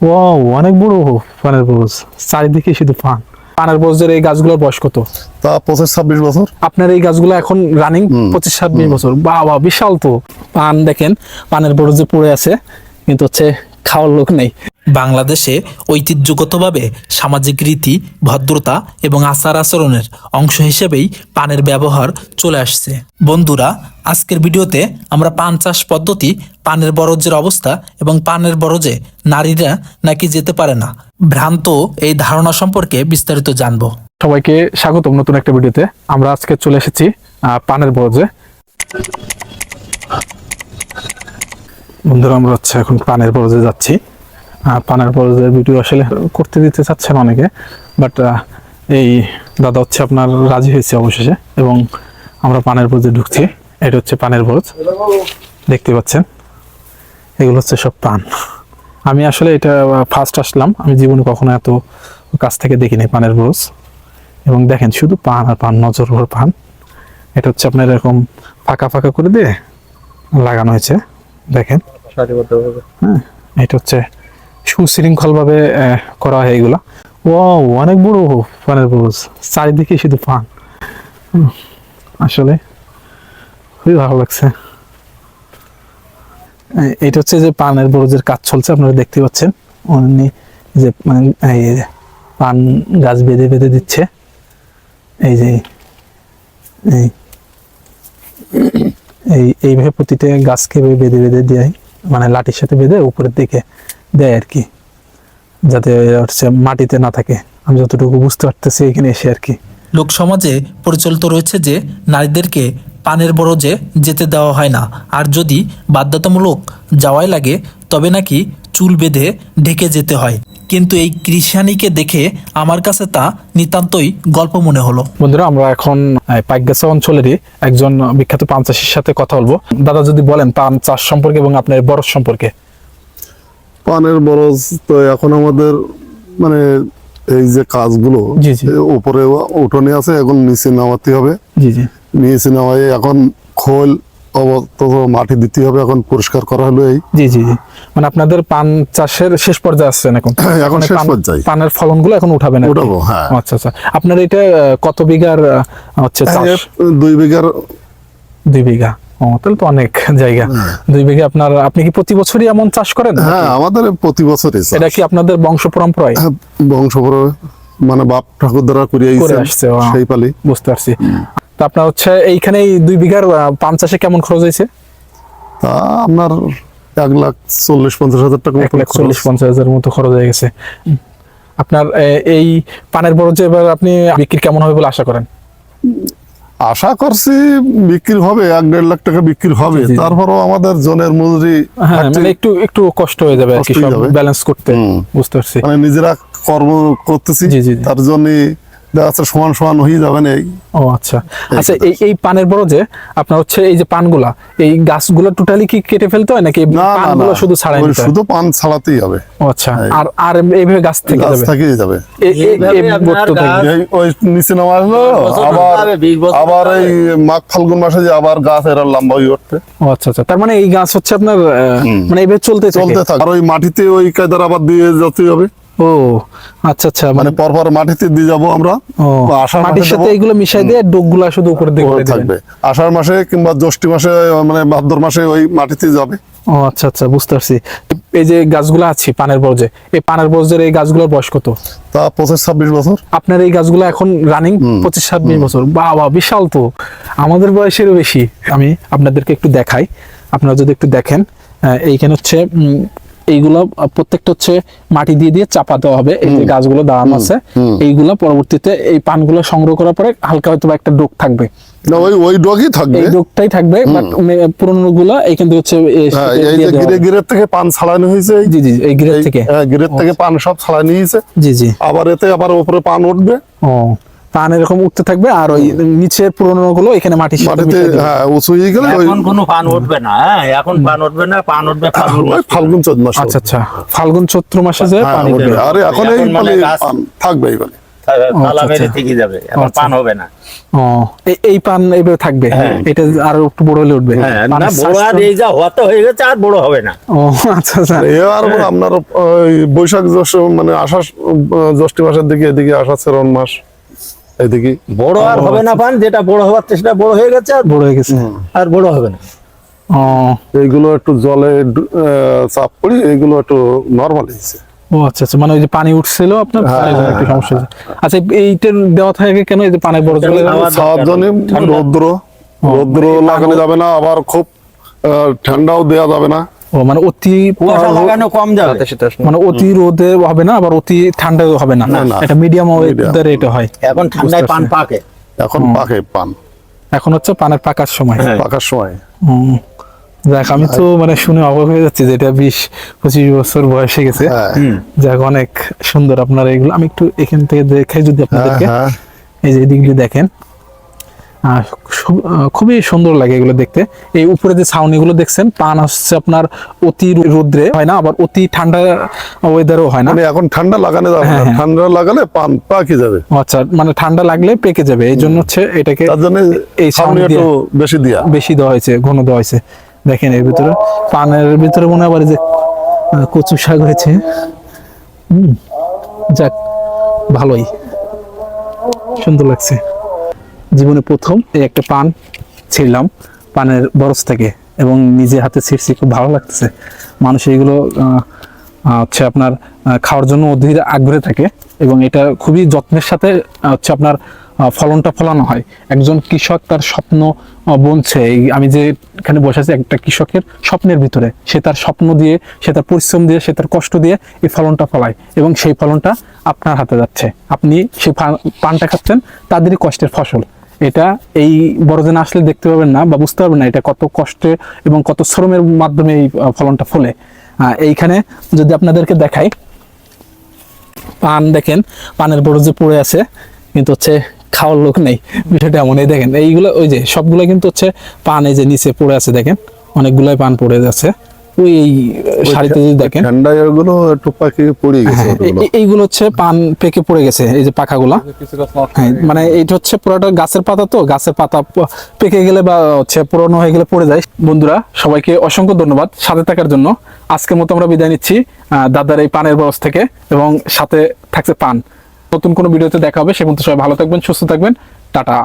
ও অনেক বড় পানের বোস চারিদিকে শুধু পান। পানের বরজের এই গাছগুলোর বয়স কত? তা পঁচিশ ছাব্বিশ বছর। আপনার এই গাছগুলো এখন রানিং পঁচিশ ছাব্বিশ বছর। বাহ বিশাল তো। পান দেখেন পানের বরজে পড়ে আছে কিন্তু হচ্ছে খাওয়ার লোক নেই। বাংলাদেশে ঐতিহ্যগতভাবে সামাজিক রীতি, ভদ্রতা এবং আচার আচরণের অংশ হিসেবেই পানের ব্যবহার চলে আসছে। বন্ধুরা, আজকের ভিডিওতে আমরা পান চাষ পদ্ধতি, পানের বরজের অবস্থা এবং পানের বরজে নারীরা নাকি যেতে পারে না, ভ্রান্ত এই ধারণা সম্পর্কে বিস্তারিত জানব। সবাইকে স্বাগতম নতুন একটা ভিডিওতে। আমরা আজকে চলে এসেছি পানের বরজে। বন্ধুরা, আমরা হচ্ছে এখন পানের বরজে যাচ্ছি। পানের বরজের ভিডিও আসলে করতে দিতে চাচ্ছেন অনেকে বাট এই দাদা হচ্ছে আপনার রাজি হয়েছে অবশেষে এবং আমরা পানের বরজে ঢুকছি এটা হচ্ছে পানের বরজ দেখতে পাচ্ছেন এগুলো হচ্ছে সব পান। আমি আসলে এটা ফার্স্ট আসলাম আমি জীবনে কখনো এত কাছ থেকে দেখিনি পানের বরজ এবং দেখেন শুধু পান আর পান নজর ভর পান। এটা হচ্ছে আপনার এরকম ফাঁকা ফাঁকা করে দিয়ে লাগানো হয়েছে দেখেন। হ্যাঁ এটা হচ্ছে সুশৃঙ্খল ভাবে করা হয় এগুলা। ও অনেক বড় পানের বরজ চারিদিকে শুধু হুম, আসলে খুবই ভালো লাগছে। এটা হচ্ছে যে পানের বরজের কাজ চলছে আপনারা দেখতে পাচ্ছেন। উনি যে মানে এই পান গাছ বেঁধে বেঁধে দিচ্ছে। এই যে এই এই এইভাবে প্রতিটা গাছকে বেঁধে বেঁধে দেয় মানে লাঠির সাথে বেঁধে উপরের দিকে দেয় আর কি। যাতে হচ্ছে মাটিতে না থাকে। আমি যতটুকু বুঝতে পারতেছি এখানে এসে আর কি। লোক সমাজে পরিচালিত রয়েছে যে নারীদেরকে পানের বরজে যেতে দেওয়া হয় না। আর যদি বাধ্যতামূলক যাওয়াই লাগে তবে নাকি চুল বেঁধে ঢেকে যেতে হয়। কিন্তু এই কৃষানিকে দেখে আমার কাছে তা নিতান্তই গল্প মনে হলো। বন্ধুরা আমরা এখন পাইকগাছা অঞ্চলেরই একজন বিখ্যাত পান চাষির সাথে কথা বলব। দাদা যদি বলেন পান চাষ সম্পর্কে এবং আপনার বরফ সম্পর্কে। পানের বরজ তো এখন আমাদের মানে এই যে কাজগুলো। উপরে উঠোনে আছে এখন নিচে নামাতে হবে জি জি নিচে নামাই এখন খোল মাটি দিতে হবে এখন পরিষ্কার করা হলো এই জি জি জি মানে আপনাদের পান চাষের শেষ পর্যায়ে আসছেন এখন এখন মানে শেষ পর্যায়ে। পানের ফলনগুলো এখন উঠাবেন আর কি? উঠাবো, হ্যাঁ। আচ্ছা আচ্ছা আপনার এটা কত বিঘার হচ্ছে চাষ দুই বিঘার দুই বিঘা ও তাহলে তো অনেক জায়গা। দুই বিঘা আপনার আপনি কি প্রতি বছরই এমন চাষ করেন? হ্যাঁ আমাদের প্রতি বছরই এটা কি আপনাদের বংশ পরম্পরায়? হ্যাঁ, বংশ মানে বাপ ঠাকুর দ্বারা করিয়ে করে আসছে, সেই পালি। বুঝতে পারছি। তো আপনার হচ্ছে এইখানে এই দুই বিঘার পান চাষে কেমন খরচ হয়েছে? তা আপনার এক লাখ চল্লিশ পঞ্চাশ হাজার টাকা এক লাখ চল্লিশ পঞ্চাশ হাজার মতো খরচ হয়ে গেছে। আপনার এই পানের যে এবার আপনি বিক্রি কেমন হবে বলে আশা করেন? আশা করছি বিক্রি হবে এক দেড় লাখ টাকা বিক্রি হবে। তারপরও আমাদের জনের মজুরি হ্যাঁ মানে একটু একটু কষ্ট হয়ে যাবে। ব্যালেন্স করতে বুঝতে পারছি মানে নিজেরা কর্ম করতেছি। তার জন্য সমান সমান হয়ে যাবেন এই। ও আচ্ছা। আচ্ছা এই এই পানের বড় যে আপনার হচ্ছে এই যে পানগুলা এই গাছগুলো টোটালি কি কেটে ফেলতে হয় নাকি না না পানগুলো শুধু ছাড়াই নিতে শুধু পান ছাড়াতেই হবে। আচ্ছা। আর আর এইভাবে গাছ থেকে গাছ যাবে? থেকেই যাবে। ওই নিচে নামা হলো আবার বছর আবার হবে। এই মাঘ ফাল্গুন মাসে যে আবার গাছ এরা লম্বা হয়ে উঠবে ও আচ্ছা আচ্ছা। তার মানে এই গাছ হচ্ছে আপনার মানে এইভাবে চলতে চলতে চলতে থাকে। আর ওই মাটিতে ওই কায়দার আবার দিয়ে যেতে হবে। ও আচ্ছা আচ্ছা মানে মানে পরপর মাটিতে দিয়ে যাব আমরা। আষাঢ় মাটির সাথে। এগুলো মিশাই দিয়ে ডোকগুলা শুধু উপরে দিবেন? থাকবে। আষাঢ় মাসে কিংবা জ্যৈষ্ঠ মাসে মানে ভাদ্র মাসে ওই মাটিতে যাবে। ও আচ্ছা আচ্ছা বুঝতে পারছি। এই যে গাছগুলো আছে পানের বর্জে এই পানের বর্জের এই গাছগুলোর বয়স কত? তা পঁচিশ ছাব্বিশ বছর। আপনার এই গাছগুলো এখন রানিং পঁচিশ ছাব্বিশ বছর। বাহ বাহ বিশাল তো। আমাদের বয়সেরও বেশি। আমি আপনাদেরকে একটু দেখাই। আপনারা যদি একটু দেখেন এইখানে হচ্ছে এইগুলো প্রত্যেকটা হচ্ছে মাটি দিয়ে দিয়ে চাপা দেওয়া হবে। এই যে গাছগুলো দাঁড়ানো আছে এইগুলো পরবর্তীতে এই পানগুলো সংগ্রহ করার পরে হালকা হয়তো একটা ডোক থাকবে। না ওই ওই ডগই থাকবে। এই ডোকটাই থাকবে বাট পুরনো গুলা এইখান থেকে হচ্ছে এ, এই যে গিরে গিরের থেকে পান ছাড়ানো হয়েছে জি জি এই গ্রেড থেকে। হ্যাঁ, গিরের থেকে পান সব ছাড়ানো হয়েছে। জি জি। আবার এতে আবার উপরে পান উঠবে। ও। পান এরকম উঠতে থাকবে আর ওই নিচের পুরনো গুলো এখানে মাটির সাথে মাটিতে হ্যাঁ উঁচু হয়ে গেলে এখন কোনো পান উঠবে না হ্যাঁ এখন পান উঠবে না পান উঠবে ফাল্গুন ওই মাসে। ফাল্গুন চোদ্দ মাস আচ্ছা আচ্ছা। ফাল্গুন চৈত্র মাসে যে হ্যাঁ পানি উঠবে। আরে এখন এই মানে পান থাকবে এই আচ্ছা। পান হবে না। ও এই- এই পান এইভাবে থাকবে হ্যাঁ। এটা আরও একটু বড় হলে উঠবে। হ্যাঁ না আর যা হতে হয়ে গেছে আর বড় হবে না। ও আচ্ছা আচ্ছা। আপনার ওই বৈশাখ জ্যৈষ্ঠ মানে আষাঢ় জ্যৈষ্ঠ মাসের দিকে এদিকে আষাঢ় শ্রাবণ মাস। এদিকে বড় আর হবে না পান যেটা বড় হওয়ার চেষ্টা বড় হয়ে গেছে আর বড় হয়ে গেছে। আর বড় হবে না। এইগুলো একটু জলে আহ, চাপ পড়ি এইগুলো একটু নর্মাল হয়েছে। ও আচ্ছা আচ্ছা মানে ওই যে পানি উঠছিল আপনার? হ্যাঁ, একটু সমস্যা হয়েছে। আচ্ছা এইটার দেওয়া থাকে কেন? এই যে পানের বড় জলে খাওয়ার জন্য রৌদ্র। রৌদ্র লাগানো যাবে না আবার খুব আহ, ঠান্ডাও দেওয়া যাবে না। ও মানে অতি কুয়াশা লাগানো কম যাবে। মানে অতি রোদে হবে না আবার অতি ঠান্ডাও হবে না। এটা মিডিয়াম। ওয়েদারে এটা হয়। এখন ঠান্ডায় পান পাকে? এখন পাকে পান। এখন হচ্ছে পানের পাকার সময়। হ্যাঁ। পাকার সময়। হুম। দেখ আমি তো মানে শুনে অবাক হয়ে যাচ্ছি যে এটা বিশ পঁচিশ বছর বয়সে গেছে। হ্যাঁ। যাক অনেক সুন্দর আপনার এগুলো। আমি একটু এখান থেকে দেখাই যদি আপনাদেরকে। হ্যাঁ, হ্যাঁ। এই যে এদিকগুলি দেখেন। খুবই সুন্দর লাগে এগুলো দেখতে। এই উপরে যে ছাউনিগুলো দেখছেন পান আসছে আপনার অতি রোদ্রে হয় না আবার অতি ঠান্ডা ওয়েদারও হয় না। মানে এখন ঠান্ডা লাগানো যাবে হ্যাঁ, হ্যাঁ। ঠান্ডা লাগালে পান পাকি যাবে। আচ্ছা মানে ঠান্ডা লাগলে পেকে যাবে এই জন্য হচ্ছে এটাকে তার জন্য এই ছাউনি একটু বেশি দিয়া। বেশি দেওয়া হয়েছে ঘন দেওয়া হয়েছে। দেখেন এর ভিতরে পানের ভিতরে মনে হয় আবার যে কচু শাক হয়েছে। হুম, যাক ভালোই। সুন্দর লাগছে। জীবনে প্রথম এই একটা পান ছিঁড়লাম, পানের বরস থেকে এবং নিজে হাতে ছিঁড়ছি, খুব ভালো লাগতেছে। মানুষ এইগুলো হচ্ছে আপনার খাওয়ার জন্য অধীর আগ্রহে থাকে এবং এটা খুবই যত্নের সাথে হচ্ছে আপনার ফলনটা ফলানো হয়। একজন কৃষক তার স্বপ্ন এই আমি যে এখানে বসে আছি, একটা কৃষকের স্বপ্নের ভিতরে। সে তার স্বপ্ন দিয়ে, সে তার পরিশ্রম দিয়ে, সে তার কষ্ট দিয়ে এই ফলনটা ফলায় এবং সেই ফলনটা আপনার হাতে যাচ্ছে। আপনি সেই পানটা খাচ্ছেন, তাদেরই কষ্টের ফসল। এটা এই বড়দিন আসলে দেখতে পাবেন না বা বুঝতে পারবেন না এটা কত কষ্টে এবং কত শ্রমের মাধ্যমে এই ফলনটা ফলে। এইখানে যদি আপনাদেরকে দেখাই, পান দেখেন, পানের বড় যে পড়ে আছে, কিন্তু হচ্ছে খাওয়ার লোক নেই। বিষয়টা এমন এই দেখেন। এইগুলো ওই যে সবগুলো কিন্তু হচ্ছে পান এই যে নিচে পড়ে আছে দেখেন, অনেকগুলোই পান পড়ে যাচ্ছে ওই শাড়িতে যদি দেখেন। ঠান্ডা এগুলো একটু পাকি পড়ে গেছে হ্যাঁ, এইগুলো হচ্ছে পান পেকে পড়ে গেছে এই যে পাখাগুলা। হ্যাঁ মানে এইটা হচ্ছে পুরোটা গাছের পাতা তো গাছের পাতা পেকে গেলে বা হচ্ছে পুরনো হয়ে গেলে পড়ে যায়। বন্ধুরা সবাইকে অসংখ্য ধন্যবাদ সাথে থাকার জন্য। আজকের মতো আমরা বিদায় নিচ্ছি আহ, দাদার এই পানের বরস থেকে এবং সাথে থাকছে পান। নতুন কোনো ভিডিওতে দেখা হবে সে পর্যন্ত সবাই ভালো থাকবেন সুস্থ থাকবেন। টাটা।